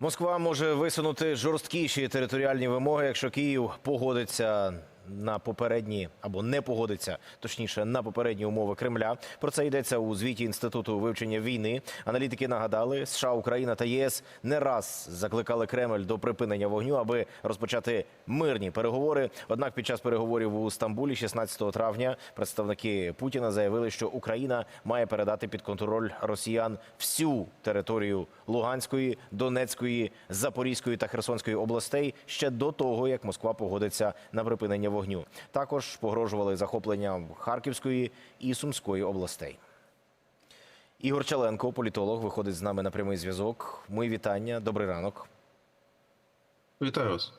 Москва може висунути жорсткіші територіальні вимоги, якщо Київ погодиться на попередні або не погодиться, точніше на попередні умови Кремля. Про це йдеться у звіті інституту вивчення війни. Аналітики нагадали, США, Україна та ЄС не раз закликали Кремль до припинення вогню, аби розпочати мирні переговори. Однак, під час переговорів у Стамбулі, 16 травня, представники Путіна заявили, що Україна має передати під контроль росіян всю територію Луганської, Донецької, Запорізької та Херсонської областей ще до того, як Москва погодиться на припинення вогню. Також погрожували захопленням Харківської і Сумської областей. Ігор Чаленко, політолог, виходить з нами на прямий зв'язок. Мої вітання. Добрий ранок. Вітаю вас.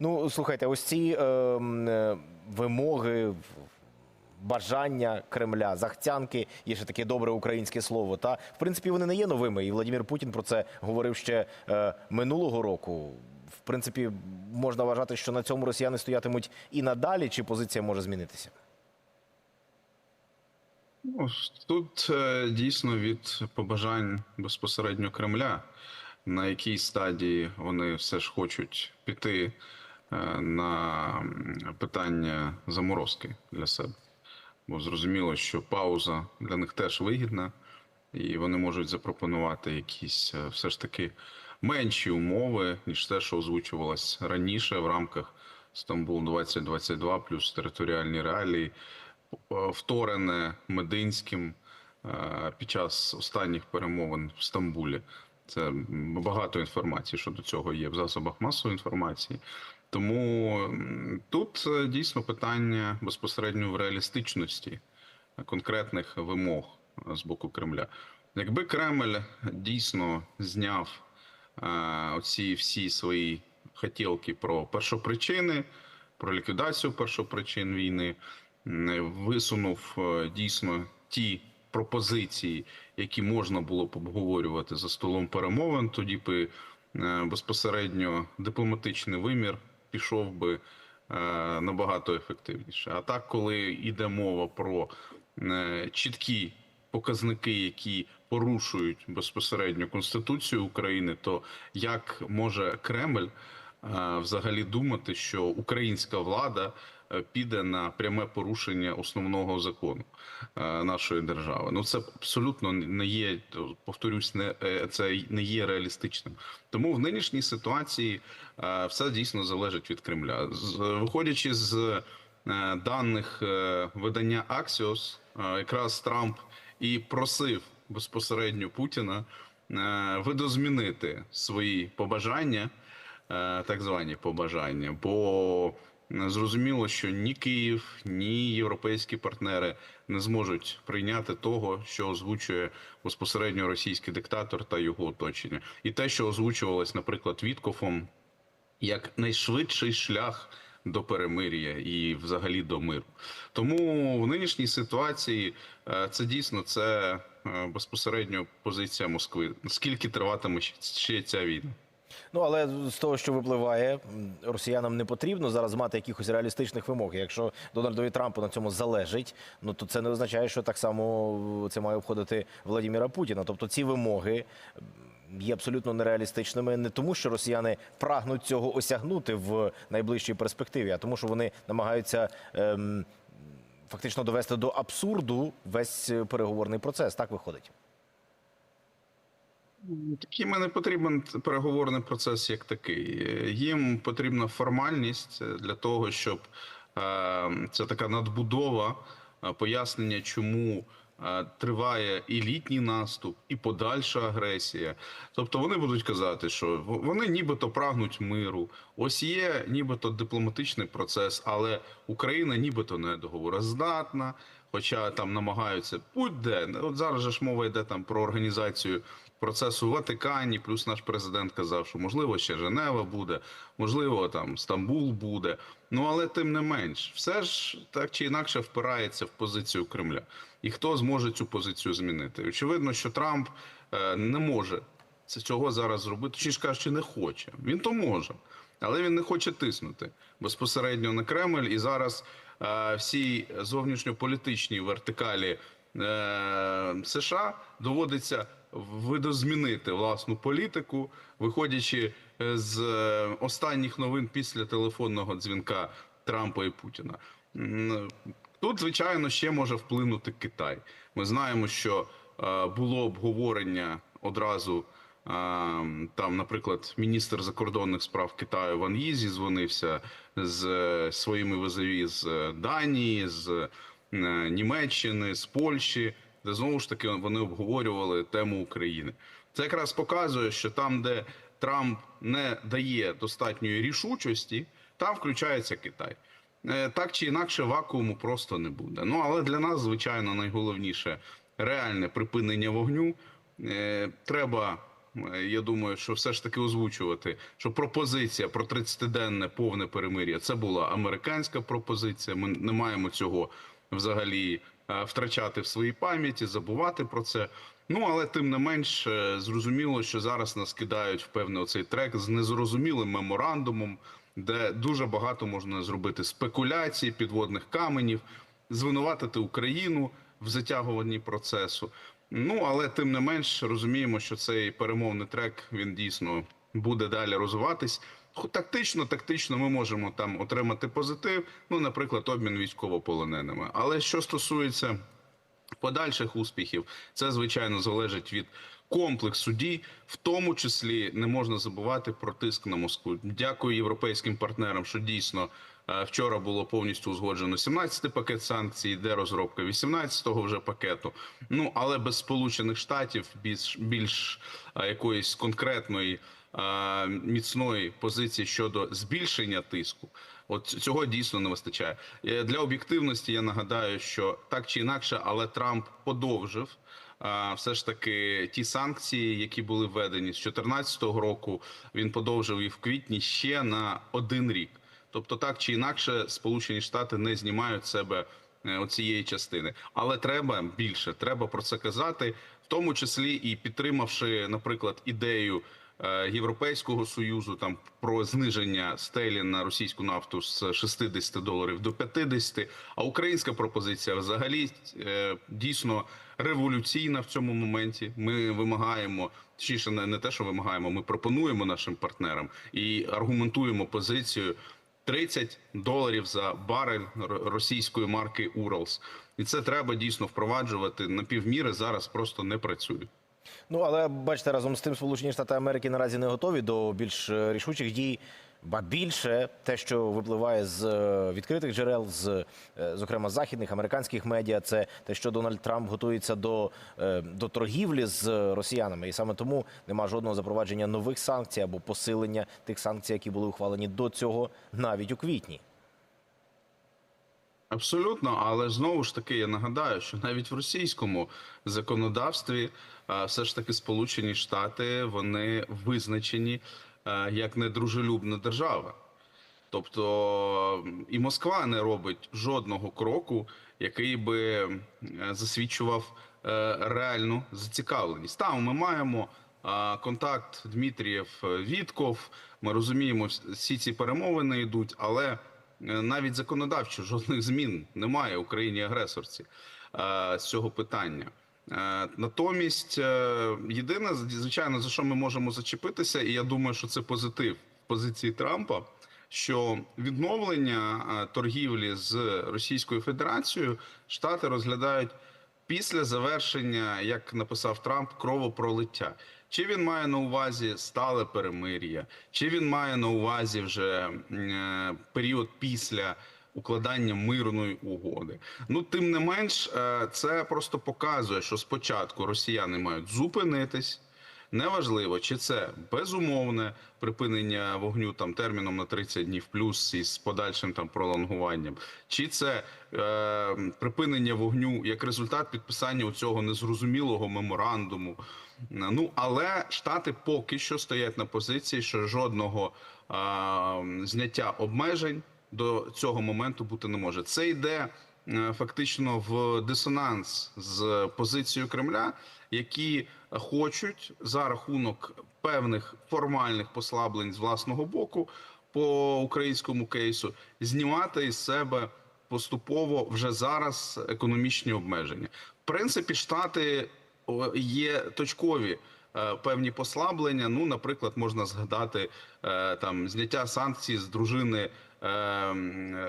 Ну, слухайте, ось ці е, е, вимоги, бажання Кремля, захтянки, є ще таке добре українське слово. Та в принципі вони не є новими. І Владимир Путін про це говорив ще е, минулого року. В принципі, можна вважати, що на цьому росіяни стоятимуть і надалі, чи позиція може змінитися? Ну, тут е, дійсно від побажань безпосередньо Кремля, на якій стадії вони все ж хочуть піти е, на питання заморозки для себе. Бо зрозуміло, що пауза для них теж вигідна, і вони можуть запропонувати якісь е, все ж таки менші умови, ніж те, що озвучувалось раніше в рамках Стамбул 2022 плюс територіальні реалії, е, вторене Мединським е, під час останніх перемовин в Стамбулі. Це багато інформації щодо цього є в засобах масової інформації. Тому тут е, дійсно питання безпосередньо в реалістичності конкретних вимог з боку Кремля. Якби Кремль дійсно зняв оці всі свої хотілки про першопричини, про ліквідацію першопричин війни, висунув е, дійсно ті пропозиції, які можна було б обговорювати за столом перемовин, тоді би е, безпосередньо дипломатичний вимір пішов би е, набагато ефективніше. А так, коли йде мова про е, чіткі показники, які порушують безпосередньо Конституцію України, то як може Кремль е, взагалі думати, що українська влада е, піде на пряме порушення основного закону е, нашої держави? Ну це абсолютно не є, повторюсь, не це не є реалістичним. Тому в нинішній ситуації все дійсно залежить від Кремля. Виходячи з даних видання Axios, якраз Трамп і просив безпосередньо Путіна е, видозмінити свої побажання, е, так звані побажання, бо зрозуміло, що ні Київ, ні європейські партнери не зможуть прийняти того, що озвучує безпосередньо російський диктатор та його оточення, і те, що озвучувалось, наприклад, Віткофом, як найшвидший шлях до перемир'я і взагалі до миру. Тому в нинішній ситуації е, це дійсно це е, безпосередньо позиція Москви. Скільки триватиме ще- ця війна? Ну але з того, що випливає, росіянам не потрібно зараз мати якихось реалістичних вимог. Якщо Дональдові Трампу на цьому залежить, ну то це не означає, що так само це має обходити Владимира Путіна. Тобто ці вимоги є абсолютно нереалістичними, не тому, що росіяни прагнуть цього осягнути в найближчій перспективі, а тому, що вони намагаються. Ем, Фактично довести до абсурду весь е, переговорний процес. Так виходить. Таким не потрібен переговорний процес як такий. Їм потрібна формальність для того, щоб е, це така надбудова е, пояснення, чому триває і літній наступ, і подальша агресія. Тобто вони будуть казати, що вони нібито прагнуть миру. Ось є нібито дипломатичний процес, але Україна нібито не договороздатна. Хоча там намагаються будь-де. От зараз же ж мова йде там про організацію процесу в Ватикані, плюс наш президент казав, що можливо ще Женева буде, можливо, там Стамбул буде. Ну але тим не менш, все ж так чи інакше впирається в позицію Кремля. І хто зможе цю позицію змінити? Очевидно, що Трамп е, не може цього зараз зробити, чи ж кажучи, не хоче. Він то може, але він не хоче тиснути безпосередньо на Кремль. І зараз е, всій зовнішньополітичній вертикалі е, США доводиться видозмінити власну політику, виходячи е, з е, останніх новин після телефонного дзвінка Трампа і Путіна. Тут, звичайно, ще може вплинути Китай. Ми знаємо, що е, було обговорення одразу. Там, наприклад, міністр закордонних справ Китаю Ван Ї зізвонився з своїми визові з Данії, з Німеччини, з Польщі, де знову ж таки вони обговорювали тему України. Це якраз показує, що там, де Трамп не дає достатньої рішучості, там включається Китай. Е, Так чи інакше, вакууму просто не буде. Ну але для нас, звичайно, найголовніше реальне припинення вогню. Е, Треба, е, я думаю, що все ж таки озвучувати, що пропозиція про 30-денне повне перемир'я це була американська пропозиція. Ми не маємо цього взагалі втрачати в своїй пам'яті, забувати про це. Ну але тим не менш е, зрозуміло, що зараз нас кидають в певний оцей трек з незрозумілим меморандумом, де дуже багато можна зробити спекуляцій, підводних каменів, звинуватити Україну в затягуванні процесу. Ну але тим не менш розуміємо, що цей перемовний трек він дійсно буде далі розвиватись. Тактично, тактично ми можемо там отримати позитив. Ну, наприклад, обмін військовополоненими. Але що стосується подальших успіхів, це звичайно залежить від комплексу дій, в тому числі не можна забувати про тиск на Москву. Дякую європейським партнерам, що дійсно вчора було повністю узгоджено 17-й пакет санкцій, йде розробка 18-го вже пакету. Ну але без Сполучених Штатів більш більш е, якоїсь конкретної е, міцної позиції щодо збільшення тиску. От цього дійсно не вистачає. Е, Для об'єктивності я нагадаю, що так чи інакше, але Трамп подовжив все ж таки ті санкції, які були введені з 2014 року. Він подовжив їх в квітні ще на один рік. Тобто, так чи інакше, Сполучені Штати не знімають себе е, оцієї частини, але треба більше. Треба про це казати, в тому числі і підтримавши, наприклад, ідею е, Європейського союзу там про зниження стелі на російську нафту з 60 доларів до 50, А українська пропозиція взагалі е, дійсно революційна в цьому моменті. Ми вимагаємо. Точніше, не, не те, що вимагаємо, ми пропонуємо нашим партнерам і аргументуємо позицію 30 доларів за барель російської марки Уралс. І це треба дійсно впроваджувати на півміри. Зараз просто не працює. Ну але бачите, разом з тим, Сполучені Штати Америки наразі не готові до більш е, рішучих дій. Ба більше те, що випливає з е, відкритих джерел, з е, зокрема західних американських медіа, це те, що Дональд Трамп готується до, е, до торгівлі з росіянами, і саме тому нема жодного запровадження нових санкцій або посилення тих санкцій, які були ухвалені до цього, навіть у квітні. Абсолютно, але знову ж таки я нагадаю, що навіть в російському законодавстві все ж таки Сполучені Штати вони визначені як недружелюбна держава. Тобто і Москва не робить жодного кроку, який би е, засвідчував е, реальну зацікавленість. Там ми маємо контакт Дмитрієв е, Вітков. Ми розуміємо, вс- всі ці перемовини йдуть, але е, навіть законодавчо жодних змін немає Україні агресорці е, з цього питання. Е, Натомість, е, єдине, звичайно, за що ми можемо зачепитися, і я думаю, що це позитив позиції Трампа, що відновлення е, торгівлі з Російською Федерацією Штати розглядають після завершення, як написав Трамп, кровопролиття. Чи він має на увазі стале перемир'я, чи він має на увазі вже період після укладання мирної угоди. Ну тим не менш, е, це просто показує, що спочатку росіяни мають зупинитись. Неважливо, чи це безумовне припинення вогню там терміном на 30 днів плюс із подальшим там пролонгуванням, чи це е, припинення вогню як результат підписання у цього незрозумілого меморандуму. Ну але штати поки що стоять на позиції, що жодного е, зняття обмежень до цього моменту бути не може. Це йде е, фактично в дисонанс з позицією Кремля, які хочуть за рахунок певних формальних послаблень з власного боку по українському кейсу знімати із себе поступово вже зараз економічні обмеження. В принципі, штати є точкові е, певні послаблення. Ну, наприклад, можна згадати е, там зняття санкцій з дружини е,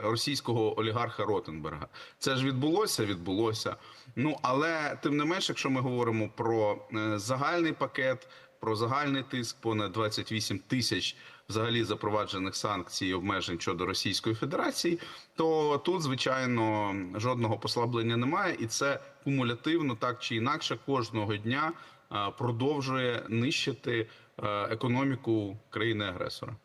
російського олігарха Ротенберга. Це ж відбулося, відбулося. Ну але тим не менш, якщо ми говоримо про е, загальний пакет, про загальний тиск, понад 28 тисяч взагалі запроваджених санкцій і обмежень щодо Російської Федерації, то тут, звичайно, жодного послаблення немає, і це кумулятивно так чи інакше кожного дня е, продовжує нищити е, економіку країни-агресора.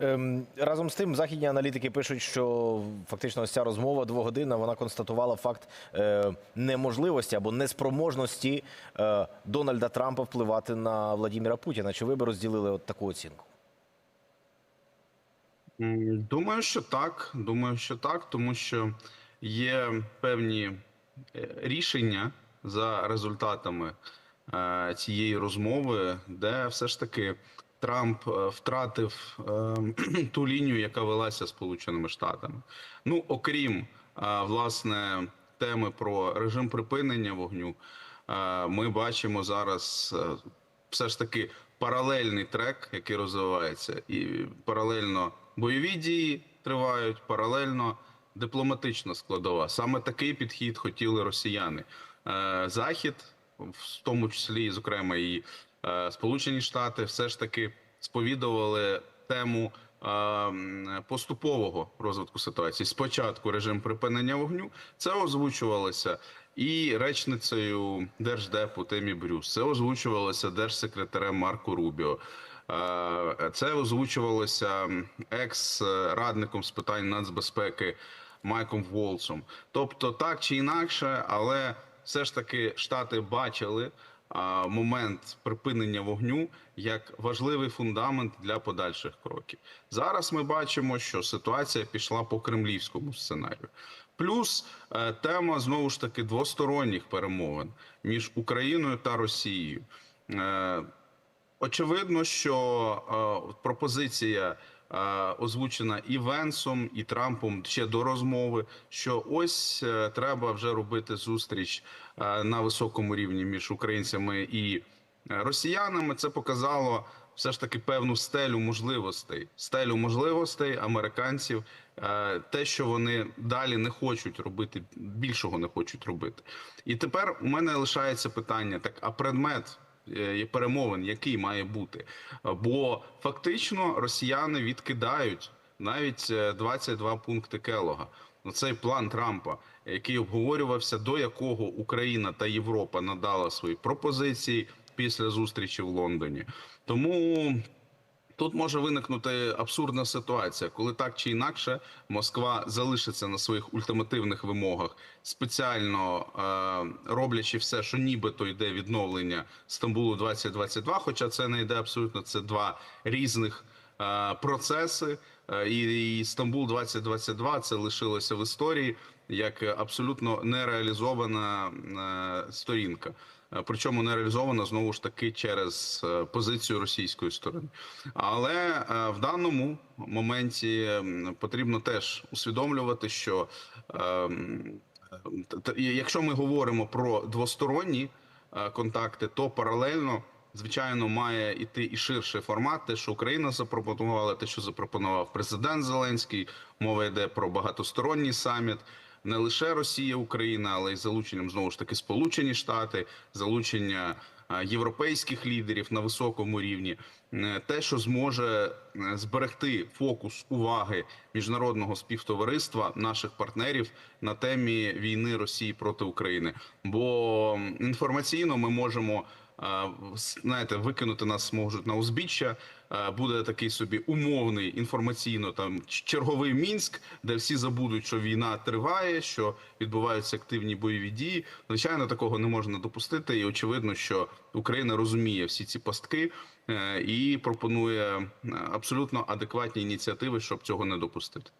Ем, разом з тим, західні аналітики пишуть, що фактично ось ця розмова двогодинна вона констатувала факт е, неможливості або неспроможності е, Дональда Трампа впливати на Владіміра Путіна. Чи ви би розділили от таку оцінку? Думаю, що так. Думаю, що так, тому що є певні е, рішення за результатами цієї розмови, де все ж таки Трамп е, втратив е, ту лінію, яка велася Сполученими Штатами. Ну, окрім е, власне теми про режим припинення вогню, е, ми бачимо зараз все ж таки паралельний трек, який розвивається, і паралельно бойові дії тривають, паралельно дипломатична складова. Саме такий підхід хотіли росіяни. Захід, в тому числі, зокрема, і Сполучені Штати, все ж таки сповідували тему е, поступового розвитку ситуації. Спочатку режим припинення вогню це озвучувалося і речницею держдепу Темі Брюс. Це озвучувалося держсекретарем Марко Рубіо. Е, Це озвучувалося екс-радником з питань нацбезпеки Майком Волцом. Тобто, так чи інакше, але все ж таки Штати бачили момент припинення вогню як важливий фундамент для подальших кроків. Зараз ми бачимо, що ситуація пішла по кремлівському сценарію. Плюс е, тема знову ж таки двосторонніх перемовин між Україною та Росією. Е, Очевидно, що е, пропозиція озвучена і Венсом, і Трампом ще до розмови, що ось е, треба вже робити зустріч е, на високому рівні між українцями і е, росіянами. Це показало все ж таки певну стелю можливостей, стелю можливостей американців, е, те, що вони далі не хочуть робити, більшого не хочуть робити. І тепер у мене лишається питання: так, а предмет е, перемовин, який має бути? Бо фактично росіяни відкидають навіть е, 22 пункти Келога. Ну, Цей план Трампа, який обговорювався, до якого Україна та Європа надала свої пропозиції після зустрічі в Лондоні. Тому Тут може виникнути абсурдна ситуація, коли так чи інакше Москва залишиться на своїх ультимативних вимогах, спеціально е, роблячи все, що нібито йде відновлення Стамбулу 2022, Хоча це не йде абсолютно це два різних е, процеси. Е, і, і Стамбул 2022 це лишилося в історії як абсолютно нереалізована е, сторінка. Е, Причому не реалізована знову ж таки через е, позицію російської сторони. Але е, в даному моменті потрібно теж усвідомлювати, що якщо ми говоримо про двосторонні контакти, то паралельно. Звичайно, має іти і ширший формат. Те, що Україна запропонувала, те, що запропонував президент Зеленський. Мова йде про багатосторонній саміт. Не лише Росія, Україна, але й залученням знову ж таки Сполучені Штати, залучення е, європейських лідерів на високому рівні. Е, Те, що зможе е, зберегти фокус уваги міжнародного співтовариства, наших партнерів на темі війни Росії проти України. Бо інформаційно ми можемо знаєте, викинути нас можуть на узбіччя. Буде такий собі умовний інформаційно там черговий мінськ, де всі забудуть, що війна триває, що відбуваються активні бойові дії. Звичайно, такого не можна допустити, і очевидно, що Україна розуміє всі ці пастки е, і пропонує е, абсолютно адекватні ініціативи, щоб цього не допустити.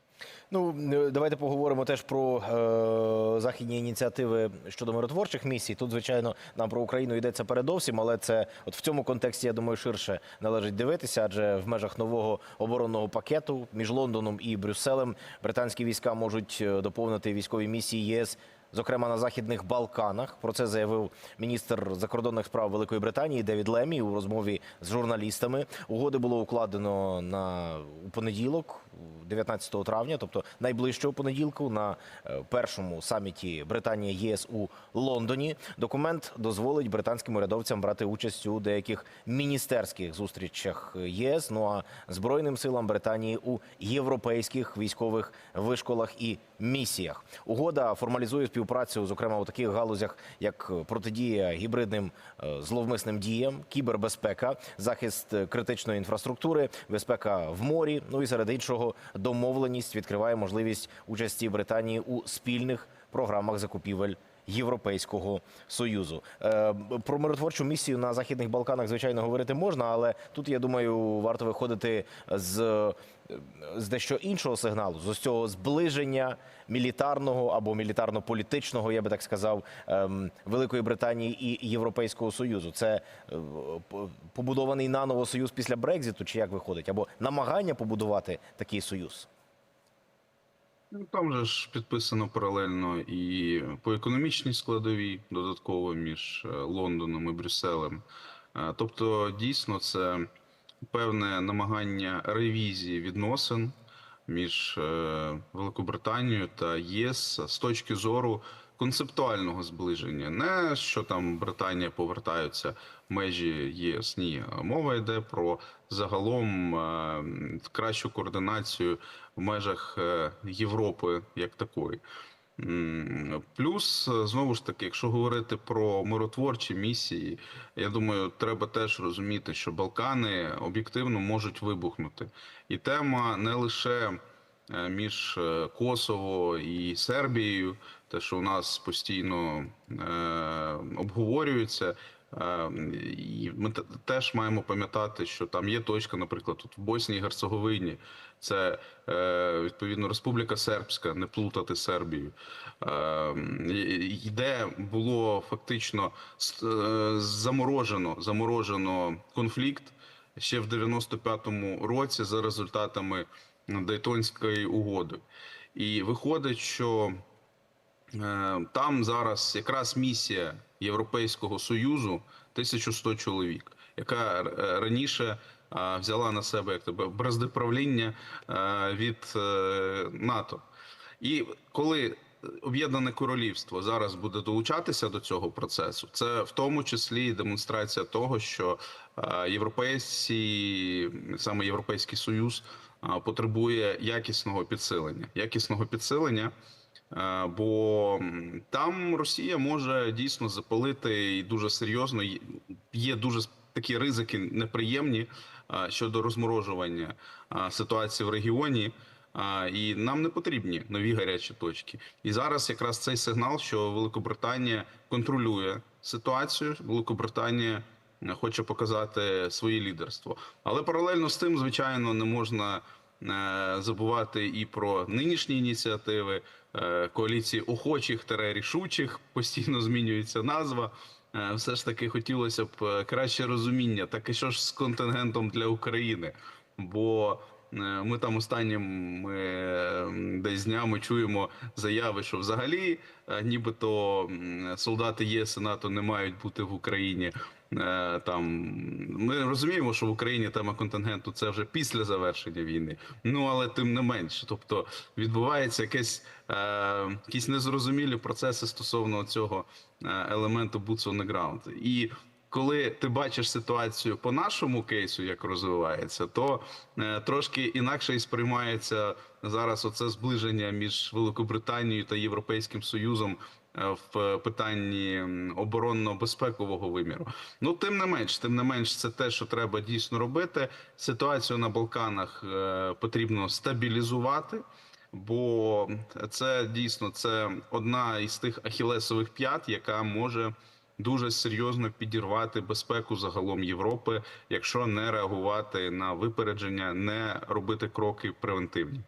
Ну е, давайте поговоримо теж про е, західні ініціативи щодо миротворчих місій. Тут, звичайно, нам про Україну йдеться передовсім, але це от в цьому контексті, я думаю, ширше належить дивитися, адже в межах нового оборонного пакету між Лондоном і Брюсселем британські війська можуть е, доповнити військові місії ЄС зокрема на західних Балканах. Про це заявив міністр закордонних справ Великої Британії Девід Лемі у розмові з журналістами. Угоди було укладено на у понеділок, 19 травня, тобто найближчого понеділку, на е, першому саміті Британії ЄС у Лондоні. Документ дозволить британським урядовцям брати участь у деяких міністерських зустрічах ЄС. Ну а збройним силам Британії у європейських військових вишколах і місіях. Угода формалізує співпрацю, зокрема у таких галузях, як протидія гібридним е, зловмисним діям, кібербезпека, захист е, критичної інфраструктури, безпека в морі. Ну і серед іншого домовленість відкриває можливість участі Британії у спільних програмах закупівель. Європейського союзу Е, про миротворчу місію на західних Балканах, звичайно, говорити можна, але тут я думаю, варто виходити з, з дещо іншого сигналу, з ось цього зближення мілітарного або мілітарно-політичного, я би так сказав, ем, Великої Британії і Європейського союзу. Це е, побудований наново союз після Брекзиту, чи як виходить, або намагання побудувати такий союз. Ну, Там же ж підписано паралельно і по економічній складовій додатково між е, Лондоном і Брюсселем. Е, Тобто, дійсно, це певне намагання ревізії відносин між е, Великобританією та ЄС з точки зору концептуального зближення. Не що там Британія повертаються межі ЄС. Ні, мова йде про загалом е, кращу координацію в межах е, Європи як такої. Плюс, е, знову ж таки, якщо говорити про миротворчі місії, я думаю, треба теж розуміти, що Балкани об'єктивно можуть вибухнути. І тема не лише між Косово і Сербією, те, що у нас постійно е, обговорюється. Е, І ми теж маємо пам'ятати, що там є точка, наприклад, тут в Боснії і Герцеговині, це е, відповідно Республіка Сербська, не плутати Сербію, е, де було фактично заморожено, заморожено конфлікт ще в 95-му році за результатами Дейтонської угоди. І виходить, що Там зараз якраз місія Європейського союзу 1100 чоловік, яка е, раніше е, взяла на себе як тебе браздиправління е, від е, НАТО. І коли Об'єднане Королівство зараз буде долучатися до цього процесу, це в тому числі демонстрація того, що е, європейці, саме Європейський Союз, е, потребує якісного підсилення. Якісного підсилення. Е, Бо там Росія може дійсно запалити і дуже серйозно є- дуже такі ризики неприємні е, щодо розморожування е, ситуації в регіоні. І нам не потрібні нові гарячі точки. І зараз якраз цей сигнал, що Великобританія контролює ситуацію. Великобританія хоче показати своє лідерство. Але паралельно з тим, звичайно, не можна забувати і про нинішні ініціативи е, коаліції охочих та рішучих. Постійно змінюється назва. Е, Все ж таки хотілося б е, краще розуміння, так і що ж з контингентом для України. Бо е, ми там останнім ми, е, десь днями чуємо заяви, що взагалі е, нібито солдати ЄС і НАТО не мають бути в Україні. Е, Там ми розуміємо, що в Україні тема контингенту це вже після завершення війни. Ну але тим не менше, тобто відбувається якесь е, якісь незрозумілі процеси стосовно цього е, елементу boots on the ground. І коли ти бачиш ситуацію по нашому кейсу, як розвивається, то трошки інакше і сприймається зараз оце зближення між Великобританією та Європейським Союзом в питанні оборонно-безпекового виміру. Ну тим не менш, тим не менш, це те, що треба дійсно робити. Ситуацію на Балканах е, потрібно стабілізувати. Бо це дійсно це одна із тих ахілесових п'ят, яка може дуже серйозно підірвати безпеку загалом Європи, якщо не реагувати на випередження, не робити кроки превентивні.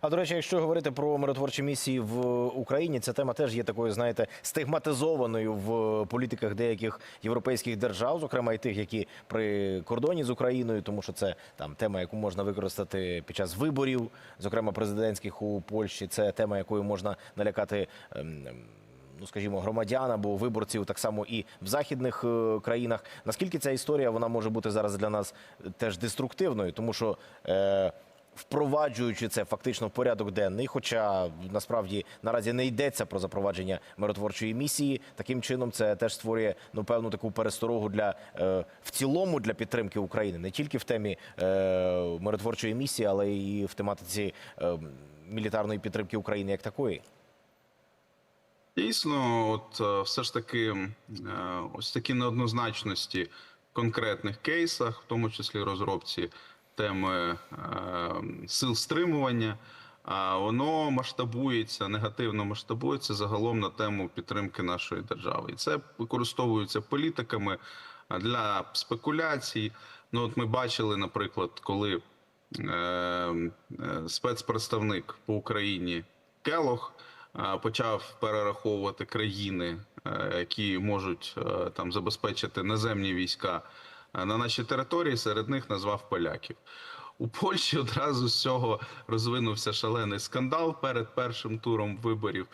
А до речі, якщо говорити про миротворчі місії в Україні, ця тема теж є такою, знаєте, стигматизованою в політиках деяких європейських держав, зокрема і тих, які при кордоні з Україною, тому що це там тема, яку можна використати під час виборів, зокрема президентських у Польщі. Це тема, якою можна налякати. ем, ну скажімо, громадян або виборців, так само і в західних е, країнах. Наскільки ця історія вона може бути зараз для нас теж деструктивною, тому що. Е, Впроваджуючи це фактично в порядок денний, хоча насправді наразі не йдеться про запровадження миротворчої місії. Таким чином, це теж створює ну певну таку пересторогу для е, в цілому для підтримки України, не тільки в темі е, миротворчої місії, але і в тематиці е, мілітарної підтримки України як такої. Дійсно, от все ж таки, ось такі неоднозначності в конкретних кейсах, в тому числі розробці теми е, сил стримування, воно масштабується, негативно масштабується загалом на тему підтримки нашої держави. І це використовується політиками для спекуляцій. Ну, от ми бачили, наприклад, коли е, спецпредставник по Україні Келох почав перераховувати країни, е, які можуть е, там забезпечити наземні війська на нашій території. Серед них назвав поляків. У Польщі одразу з цього розвинувся шалений скандал перед першим туром виборів,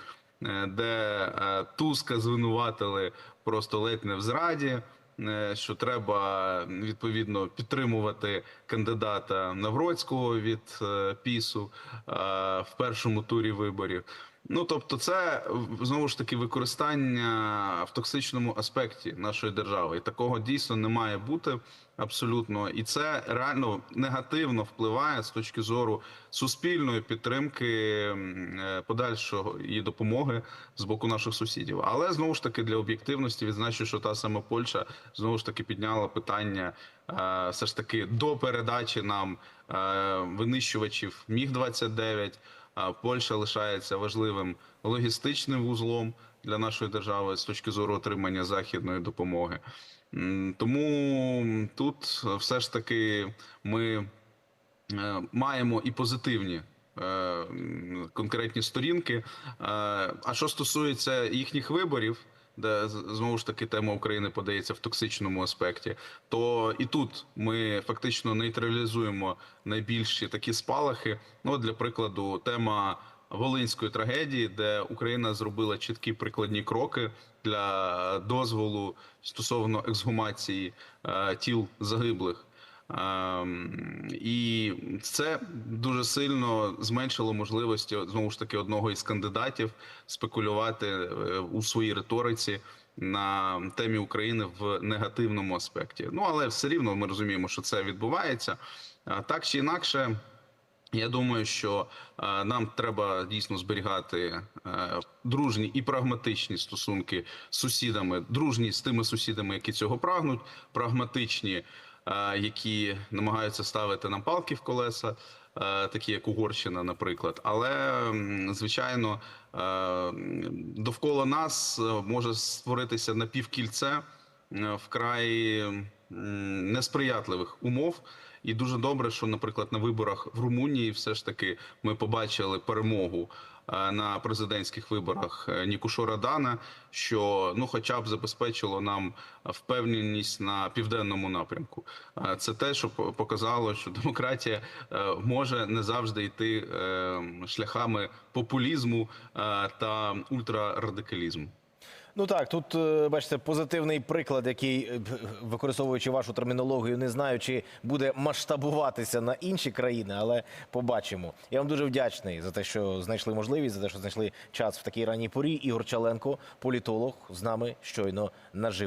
е, де е, Туска звинуватили просто ледь не в зраді. е, Що треба відповідно підтримувати кандидата Навроцького від е, ПІСу е, в першому турі виборів. Ну тобто, це знову ж таки використання в токсичному аспекті нашої держави, і такого дійсно не має бути абсолютно. І це реально негативно впливає з точки зору суспільної підтримки е, подальшого і допомоги з боку наших сусідів. Але знову ж таки для об'єктивності відзначу, що та сама Польща знову ж таки підняла питання е, все ж таки до передачі нам е, винищувачів Міг 29 а Польща лишається важливим логістичним вузлом для нашої держави з точки зору отримання західної допомоги. Тому тут все ж таки ми е, маємо і позитивні. е, Конкретні сторінки. Е, А що стосується їхніх виборів, де знову ж таки тема України подається в токсичному аспекті, то і тут ми фактично нейтралізуємо найбільші такі спалахи. Ну, для прикладу, тема Волинської трагедії, де Україна зробила чіткі прикладні кроки для дозволу стосовно ексгумації е, тіл загиблих. Ем, І це дуже сильно зменшило можливості знову ж таки одного із кандидатів спекулювати е, у своїй риториці на темі України в негативному аспекті. Ну але все рівно ми розуміємо, що це відбувається. Так чи інакше. Я думаю, що е, нам треба дійсно зберігати е, дружні і прагматичні стосунки з сусідами, дружні з тими сусідами, які цього прагнуть, прагматичні, які намагаються ставити нам палки в колеса, е, такі як Угорщина, наприклад. Але звичайно, е, довкола нас е, може створитися напівкільце е, вкрай несприятливих умов. І дуже добре, що, наприклад, на виборах в Румунії все ж таки ми побачили перемогу е, на президентських виборах е, Нікушора Дана, що ну, хоча б забезпечило нам впевненість на південному напрямку. Е, Це те, що по- показало, що демократія е, може не завжди йти е, шляхами популізму е, та ультрарадикалізму. Ну так, тут е, бачите позитивний приклад, який, е, використовуючи вашу термінологію, не знаю, чи буде масштабуватися на інші країни, але побачимо. Я вам дуже вдячний за те, що знайшли можливість, за те, що знайшли час в такій ранній порі. Ігор Чаленко, політолог, з нами щойно наживо.